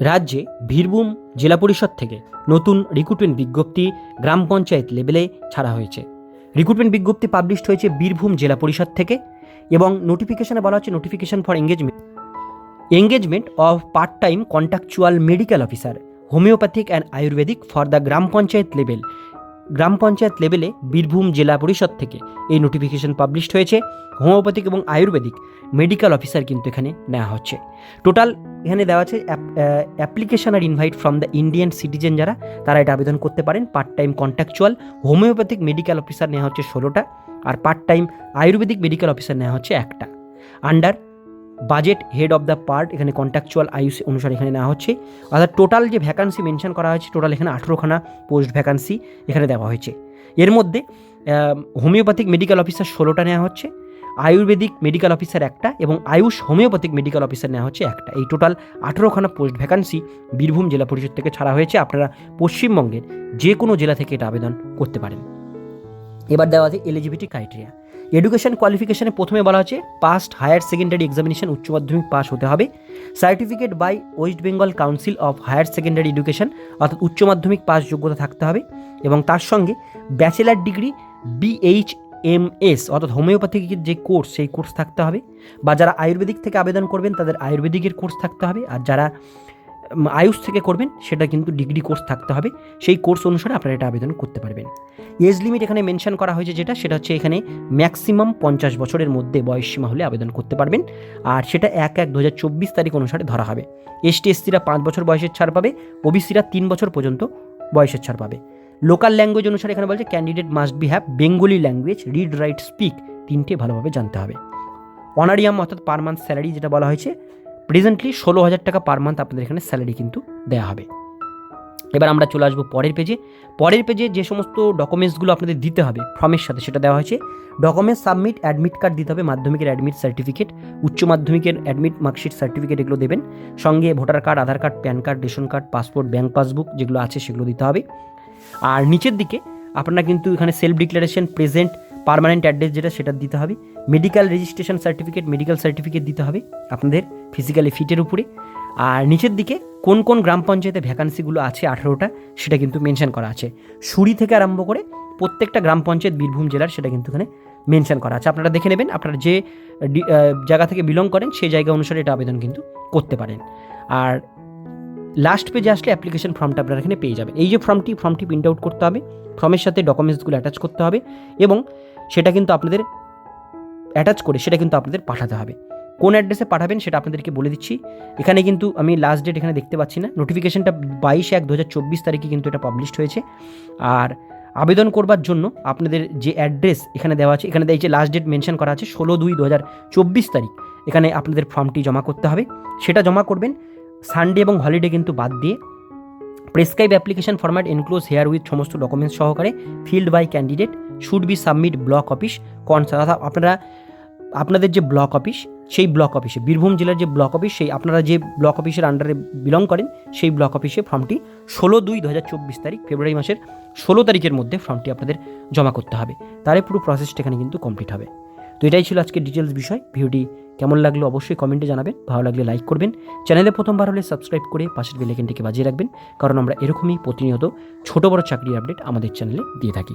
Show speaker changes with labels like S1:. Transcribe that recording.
S1: রাজ্যে বীরভূম জেলা পরিষদ থেকে নতুন রিক্রুটমেন্ট বিজ্ঞপ্তি গ্রাম পঞ্চায়েত লেভেলে ছাড়া হয়েছে। রিক্রুটমেন্ট বিজ্ঞপ্তি পাবলিশড হয়েছে বীরভূম জেলা পরিষদ থেকে এবং নোটিফিকেশনে বলা হচ্ছে notification for engagement engagement of part time contractual medical officer homeopathic and ayurvedic for the gram panchayat level. Gram panchayat লেভেলে বীরভূম জেলা পরিষদ থেকে এই নোটিফিকেশন পাবলিশড হয়েছে। হোমিওপ্যাথিক এবং আয়ুর্বেদিক মেডিকেল অফিসার কিন্তু এখানে নেওয়া হচ্ছে। টোটাল এখানে দেওয়া আছে application R invite from the Indian citizen যারা, তারা এটা আবেদন করতে পারেন। Part time contractual homeopathic medical officer নেওয়া হচ্ছে ষোলোটা, আর part time ayurvedic medical officer নেওয়া হচ্ছে একটা। Under budget head of the part এখানে কন্ট্রাকচুয়াল আয়ুষ অনুসারে এখানে নেওয়া হচ্ছে। অর্থাৎ টোটাল যে ভ্যাকান্সি মেনশন করা হয়েছে টোটাল এখানে আঠেরোখানা পোস্ট ভ্যাকান্সি এখানে দেওয়া হয়েছে। এর মধ্যে হোমিওপ্যাথিক মেডিকেল অফিসার ষোলোটা নেওয়া হচ্ছে। আয়ুর্বেদিক মেডিকেল অফিসার একটা এবং আয়ুষ হোমিওপ্যাথিক মেডিকেল অফিসার নেওয়া হচ্ছে একটা। এই টোটাল আঠেরোখানা পোস্ট ভ্যাকান্সি বীরভূম জেলা পরিষদ থেকে ছাড়া হয়েছে। আপনারা পশ্চিমবঙ্গের যে কোনো জেলা থেকে এটা আবেদন করতে পারেন। এবার দেওয়া আছে এলিজিবিলিটি ক্রাইটেরিয়া এডুকেশন কোয়ালিফিকেশনে প্রথমে বলা হচ্ছে পাস্ট হায়ার সেকেন্ডারি এক্সামিনেশন উচ্চ মাধ্যমিক পাস হতে হবে। Certificate by West Bengal council of higher secondary education অর্থাৎ উচ্চ মাধ্যমিক পাস যোগ্যতা থাকতে হবে। এবং তার সঙ্গে bachelor degree BH M S অর্থাৎ হোমিওপ্যাথিকের যে কোর্স, সেই কোর্স থাকতে হবে। বা যারা আয়ুর্বেদিক থেকে আবেদন করবেন, তাদের আয়ুর্বেদিকের কোর্স থাকতে হবে। আর যারা আয়ুষ থেকে করবেন, সেটা কিন্তু ডিগ্রি কোর্স থাকতে হবে। সেই কোর্স অনুসারে আপনারা এটা আবেদন করতে পারবেন। এজ লিমিট এখানে মেনশন করা হয়েছে যেটা, সেটা হচ্ছে এখানে ম্যাক্সিমাম পঞ্চাশ বছরের মধ্যে বয়স সীমা হলে আবেদন করতে পারবেন। আর সেটা এক এক দু হাজার চব্বিশ তারিখ অনুসারে ধরা হবে। এসটি এসসিরা পাঁচ বছর বয়সের ছাড় পাবে ওবিসিরা তিন বছর পর্যন্ত বয়সের ছাড় পাবে। লোকাল ল্যাঙ্গুয়েজ অনুসারে এখানে বলছে candidate must be have Bengali language read write speak তিনটে ভালোভাবে জানতে হবে। অনারিয়াম অর্থাৎ পার মান্থ স্যালারি যেটা বলা হয়েছে প্রেজেন্টলি ষোলো হাজার টাকা পার মান্থ আপনাদের এখানে স্যালারি কিন্তু দেওয়া হবে। এবার আমরা চলে আসব পরের পেজে পরের পেজে যে সমস্ত ডকুমেন্টসগুলো আপনাদের দিতে হবে ফর্মের সাথে সেটা দেওয়া হয়েছে। ডকুমেন্টস সাবমিট অ্যাডমিট কার্ড দিতে হবে, মাধ্যমিকের অ্যাডমিট সার্টিফিকেট উচ্চ মাধ্যমিকের অ্যাডমিট মার্কশিট সার্টিফিকেট এগুলো দেবেন। সঙ্গে voter card Aadhaar card PAN card ration card passport bank passbook যেগুলো আছে সেগুলো দিতে হবে। আর নিচের দিকে আপনারা কিন্তু এখানে self declaration present permanent address যেটা সেটা দিতে হবে। Medical registration certificate medical certificate দিতে হবে আপনাদের ফিজিক্যালি ফিটের উপরে। আর নিচের দিকে কোন কোন গ্রাম পঞ্চায়েতে ভ্যাকান্সিগুলো আছে আঠেরোটা, সেটা কিন্তু মেনশন করা আছে। সুরি থেকে আরম্ভ করে প্রত্যেকটা গ্রাম পঞ্চায়েত, বীরভূম জেলার সেটা কিন্তু এখানে মেনশন করা আছে। আপনারা দেখে নেবেন, আপনারা যে জায়গা থেকে বিলং করেন, সেই জায়গা অনুসারে এটা আবেদন কিন্তু করতে পারেন। আর লাস্ট পেজে আসলে অ্যাপ্লিকেশন ফর্মটা আপনারা এখানে পেয়ে যাবেন। এই যে ফর্মটি ফর্মটি প্রিন্ট আউট করতে হবে ফর্মের সাথে ডকুমেন্টসগুলো অ্যাটাচ করতে হবে এবং সেটা কিন্তু আপনাদের অ্যাটাচ করে সেটা কিন্তু আপনাদের পাঠাতে হবে। কোন অ্যাড্রেসে পাঠাবেন সেটা আপনাদেরকে বলে দিচ্ছি। এখানে কিন্তু আমি লাস্ট ডেট এখানে দেখতে পাচ্ছি না। নোটিফিকেশনটা বাইশ এক দু হাজার চব্বিশ তারিখে কিন্তু এটা পাবলিশড হয়েছে। আর আবেদন করবার জন্য আপনাদের যে অ্যাড্রেস এখানে দেওয়া আছে, এখানে এই যে লাস্ট ডেট মেনশন করা আছে, ষোলো দুই দু হাজার চব্বিশ তারিখ, এখানে আপনাদের ফর্মটি জমা করতে হবে। সেটা জমা করবেন সানডে এবং হলিডে কিন্তু বাদ দিয়ে prescribe application format enclose here with সমস্ত ডকুমেন্টস সহকারে filled by candidate should be submit block office concerned অর্থাৎ আপনারা, আপনাদের যে ব্লক অফিস সেই ব্লক অফিসে বীরভূম জেলার যে ব্লক অফিস সেই আপনারা যে ব্লক অফিসের আন্ডারে বিলং করেন, সেই ব্লক অফিসে ফর্মটি ষোলো দুই দু হাজার চব্বিশ তারিখ, ফেব্রুয়ারি মাসের ষোলো তারিখের মধ্যে ফর্মটি আপনাদের জমা করতে হবে। তাহলে পুরো প্রসেসটা এখানে কিন্তু কমপ্লিট হবে। তো এটাই ছিল আজকে ডিটেলস বিষয়। ভিডিওটি কেমন লাগল অবশ্যই কমেন্টে জানাবেন, ভালো লাগলে লাইক করবেন। চ্যানেলে প্রথমবার হলে সাবস্ক্রাইব করে পাশের বেলেকেনটিকে বাজিয়ে রাখবেন, কারণ আমরা এরকমই প্রতিনিয়ত ছোট বড় চাকরির আপডেট আমাদের চ্যানেলে দিয়ে থাকি।